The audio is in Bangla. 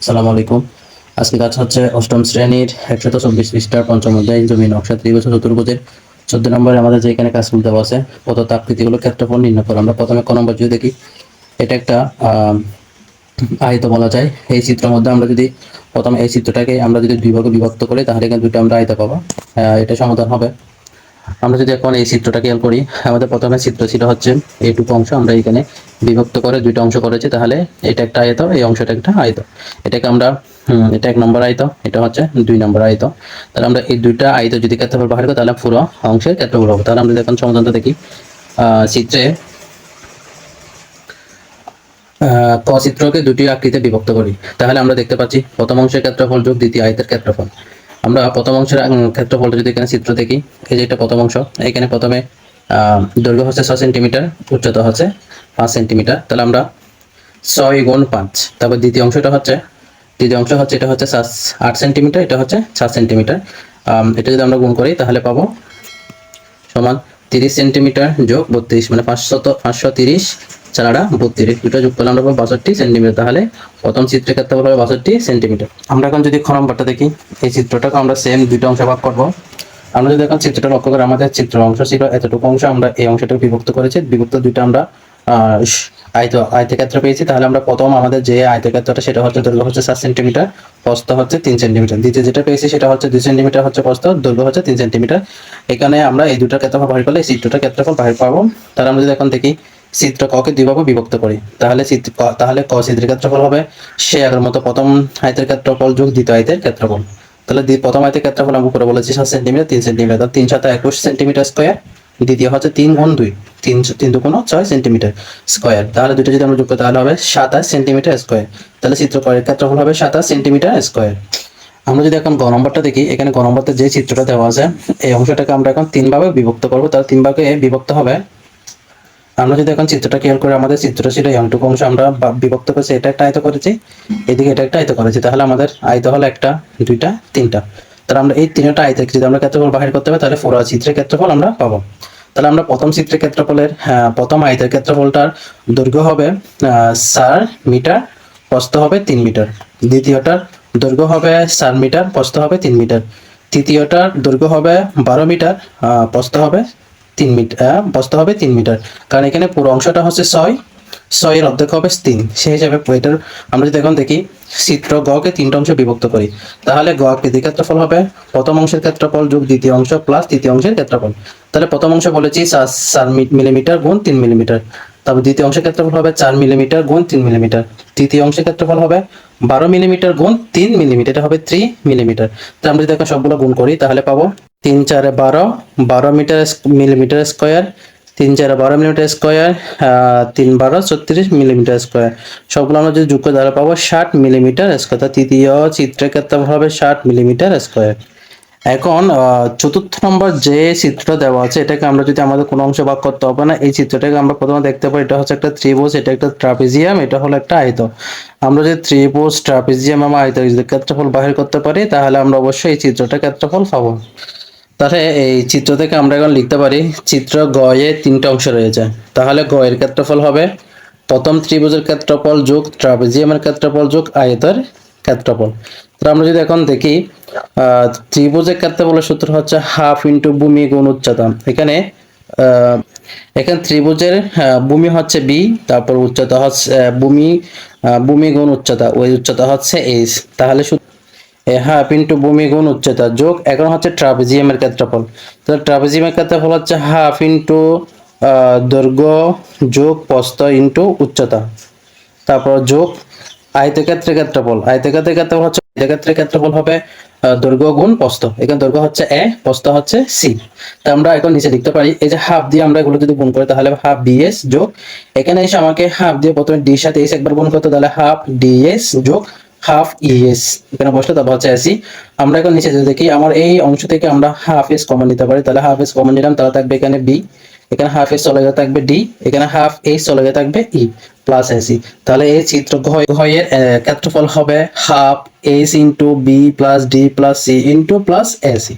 আসসালামু আলাইকুম। আজকে কাজ হচ্ছে অষ্টম শ্রেণির একশত চব্বিশ পৃষ্ঠার পঞ্চম অধ্যায় জমি নকশা ত্রিভুজ চতুর্ভুজের চোদ্দ নম্বরে আমাদের যে এখানে কাজগুলো দেওয়া আছে প্রদত্ত আকৃতিগুলো ক্ষেত্রফল নির্ণয় করো। আমরা প্রথমে ক নম্বর যদি দেখি, এটা একটা আয়ত বলা যায়। এই চিত্রের মধ্যে আমরা যদি প্রথমে এই চিত্রটাকে আমরা যদি দুই ভাগে বিভক্ত করি, তাহলে এখানে দুটো আমরা আয়ত পাবো। এটা সমাধান হবে। আমরা যদি এখন এই চিত্রটা খেয়াল করি, আমাদের প্রথমে চিত্র ছিল হচ্ছে এইটুকু অংশ, আমরা এখানে বিভক্ত করে দুইটা অংশ করেছি, তাহলে এটা একটা আয়ত, এই অংশটা একটা আয়ত। এটাকে আমরা এটা এক নম্বর আয়ত, এটা হচ্ছে দুই নম্বর আয়ত। তাহলে আমরা এই দুইটা আয়ত যদি ক্ষেত্রফল বাহির করি, তাহলে পুরো অংশের ক্ষেত্রফল হবে। তাহলে আমরা এখন সমাধানটা দেখি চিত্রে চিত্রকে দুটি আকৃতিতে বিভক্ত করি। তাহলে আমরা দেখতে পাচ্ছি, প্রথম অংশের ক্ষেত্রফল যোগ, দ্বিতীয় আয়তের ক্ষেত্রফল। আমরা প্রথম অংশের ক্ষেত্রফলটা যদি এখানে চিত্র দেখি, এই যে এটা প্রথম অংশ, এখানে প্রথমে দৈর্ঘ্য হচ্ছে ছয় সেন্টিমিটার, উচ্চতা হচ্ছে পাঁচ সেন্টিমিটার। তাহলে আমরা ছয় গুণ পাঁচ, তারপর দ্বিতীয় অংশটা হচ্ছে, দ্বিতীয় অংশ হচ্ছে, এটা হচ্ছে সাত- আট সেন্টিমিটার, এটা হচ্ছে সাত সেন্টিমিটার। এটা যদি আমরা গুণ করি, তাহলে পাবো সমান তিরিশ সেন্টিমিটার যোগ বত্রিশ মানে পাঁচশত, পাঁচশো তিরিশ চারাটা বত্রিশ। দুটো যোগ করলে আমরা বাষট্টি সেন্টিমিটার তাহলে প্রথম চিত্রের ক্ষেত্রে হবে? বাষট্টি সেন্টিমিটার আমরা এখন যদি খ দেখি, এই চিত্রটাকে আমরা সেম দুইটা অংশ ভাগ করব। আমরা যদি এখন চিত্রটা লক্ষ্য করি, আমাদের চিত্র অংশ ছিল এতটুকু অংশ, আমরা এই অংশটাকে বিভক্ত করেছি। বিভক্ত দুইটা আমরা আয়ত, আয়তক্ষেত্র পেয়েছি। তাহলে আমরা প্রথম আমাদের যে আয়তক্ষেত্রটা, সেটা হচ্ছে দৈর্ঘ্য হচ্ছে সাত সেন্টিমিটার প্রস্থ হচ্ছে তিন সেন্টিমিটার দ্বিতীয় যেটা পেয়েছি, সেটা হচ্ছে দুই সেন্টিমিটার হচ্ছে প্রস্থ, দৈর্ঘ্য হচ্ছে তিন সেন্টিমিটার এখানে আমরা এই দুটার ক্ষেত্রফল বাহির করলে, এই চিত্রটার ক্ষেত্রফল বাহির পাবো তাহলে আমরা যদি এখন দেখি চিত্র ককে দুইভাবে বিভক্ত করি। তাহলে তাহলে ক চিত্রের ক্ষেত্রফল হবে সে আগের মতো প্রথম আয়তের ক্ষেত্রফল যোগ দ্বিতীয় আয়তের ক্ষেত্রফল। তাহলে প্রথম আয়তের ক্ষেত্রফল আমি উপরে বলেছি সাত সেন্টিমিটার, তিন সেন্টিমিটার। তিন সাত একুশ সেন্টিমিটার স্কোয়ার, দ্বিতীয় হচ্ছে তিন গুণ দুই, তিন তিন দুগুণ ছয় সেন্টিমিটার স্কোয়ার। তাহলে দুটো যদি আমরা যোগ করি, তাহলে হবে সাতাশ সেন্টিমিটার স্কোয়ার। তাহলে চিত্র কয়ের ক্ষেত্রফল হবে সাতাশ সেন্টিমিটার স্কোয়ার। আমরা যদি এখন গ নম্বরটা দেখি, এখানে গ নম্বরতে যে চিত্রটা দেওয়া আছে, এই অংশটাকে আমরা এখন তিন ভাবে বিভক্ত করব। তাহলে তিন ভাগে বিভক্ত হবে আমরা যদি এখন চিত্রটা খেয়াল করে আমাদের চিত্র ছিল এমটুকু অংশ আমরা বিভক্ত করেছি এটা একটা আয়ত করেছি এদিকে এটা একটা আয়ত করেছি তাহলে আমাদের আয়ত হলো একটা দুইটা তিনটা। তাহলে আমরা এই তিনটা আয়তের যদি আমরা ক্ষেত্রফল বাহির করতে হবে তাহলে পুরো চিত্রের ক্ষেত্রফল আমরা পাবো। তাহলে আমরা প্রথম চিত্রের ক্ষেত্রফলের হ্যাঁ, প্রথম আয়তের ক্ষেত্রফলটার দৈর্ঘ্য হবে চার মিটার প্রস্থ হবে তিন মিটার। দ্বিতীয়টার দৈর্ঘ্য হবে চার মিটার প্রস্থ হবে তিন মিটার। তৃতীয়টার দৈর্ঘ্য হবে বারো মিটার প্রস্থ হবে তিন মিটার প্রস্থ হবে তিন মিটার। কারণ এখানে পুরো অংশটা হচ্ছে ছয়। ছয়ের অর্ধেক হবে তিন। সেই হিসাবে এটার আমরা যদি এখন দেখি, চিত্র গ কে তিনটা অংশে বিভক্ত করি। তাহলে গ আকৃতির ক্ষেত্রফল হবে প্রথম অংশের ক্ষেত্রফল যোগ দ্বিতীয় অংশ প্লাস তৃতীয় অংশের ক্ষেত্রফল। তাহলে প্রথম অংশ বলেছি চার মিলিমিটার গুণ তিন মিলিমিটার তারপর দ্বিতীয় অংশের ক্ষেত্রফল হবে চার মিলিমিটার গুণ তিন মিলিমিটার তৃতীয় অংশের ক্ষেত্রফল হবে বারো মিলিমিটার গুণ তিন মিলিমিটার এটা হবে থ্রি মিলিমিটার তো আমরা যদি এখন সবগুলো গুণ করি, তাহলে পাবো তিন চারে বারো বারো মিটার মিলিমিটার স্কোয়ার তিন চারে বারো মিলিমিটার স্কোয়ার তিন বারো, ছত্রিশ মিলিমিটার স্কোয়ার সবগুলো আমরা যদি করি তাহলে পাবো, ষাট মিলিমিটার স্কোয়ার তৃতীয় চিত্রের ক্ষেত্রে হবে ষাট মিলিমিটার স্কোয়ার এখন চতুর্থ নম্বর যে চিত্রটা দেওয়া আছে, এটাকে আমরা যদি আমাদের কোনো অংশ ভাগ করতে হবে না, এই চিত্রটাকে আমরা প্রথমে দেখতে পাই এটা হচ্ছে একটা ত্রিভুজ, এটা একটা ট্রাপিজিয়াম, এটা হলো একটা আয়ত। আমরা যদি ত্রিভুজ, ট্রাপিজিয়াম এবং আয়ত ক্ষেত্রফল বাহির করতে পারি, তাহলে আমরা অবশ্যই এই চিত্রটা ক্ষেত্রফল পাবো। তাহলে এই চিত্র থেকে আমরা এখন লিখতে পারি, চিত্র গ এ তিনটা অংশ রয়েছে। তাহলে গয়ের ক্ষেত্রফল হবে প্রথম ত্রিভুজের ক্ষেত্রফল যোগ ট্রাপিজিয়ামের ক্ষেত্রফল যোগ আয়তের ক্ষেত্রফল। তো আমরা যদি এখন দেখি ত্রিভুজের ক্ষেত্রফলের সূত্র হচ্ছে হাফ ইন্টু ভূমি গুণ উচ্চতা। এখানে এখানে ত্রিভুজের ভূমি হচ্ছে বি তারপর উচ্চতা হচ্ছে ভূমি ভূমি গুণ উচ্চতা, ওই উচ্চতা হচ্ছে এইচ তাহলে হাফ ইন্টু ভূমি গুণ উচ্চতা। যোগ এখন হচ্ছে ট্রাপিজিয়ামের ক্ষেত্রফল। তো ট্রাপিজিয়ামের ক্ষেত্রফল হচ্ছে হাফ ইন্টু দৈর্ঘ্য যোগ, প্রস্থ, ইন্টু উচ্চতা। তারপর যোগ, আয়তক্ষেত্রের ক্ষেত্রফল। আয়তক্ষেত্রের ক্ষেত্রফল হচ্ছে, আয়তক্ষেত্রের ক্ষেত্রফল হবে দৈর্ঘ্য গুণ প্রস্থ। এখানে দৈর্ঘ্য হচ্ছে এ, প্রস্থ হচ্ছে সি। তা আমরা এখন নিচে লিখতে পারি, এই যে হাফ দিয়ে আমরা এগুলো যদি গুণ করি, তাহলে হাফ ডিএস যোগ। এখানে এসে আমাকে হাফ দিয়ে প্রথমে ডি সাথে এস একবার গুণ করতে, তাহলে হাফ ডিএস যোগ হাফ ইএস এখানে বসলে তারপর হচ্ছে এসি আমরা এখন নিচে যদি দেখি, আমার এই অংশ থেকে আমরা হাফ এস কমন নিতে পারি, তাহলে হাফ এস কমন নিলাম, তাহলে থাকবে এখানে বি এখানে হাফ এস চলে গিয়ে থাকবে ডি এখানে হাফ এইচ চলে গিয়ে থাকবে ই প্লাস এসি তাহলে এই চিত্র ঘয়- ঘয়ের ক্ষেত্রফল হবে half H into B plus D plus C into plus AC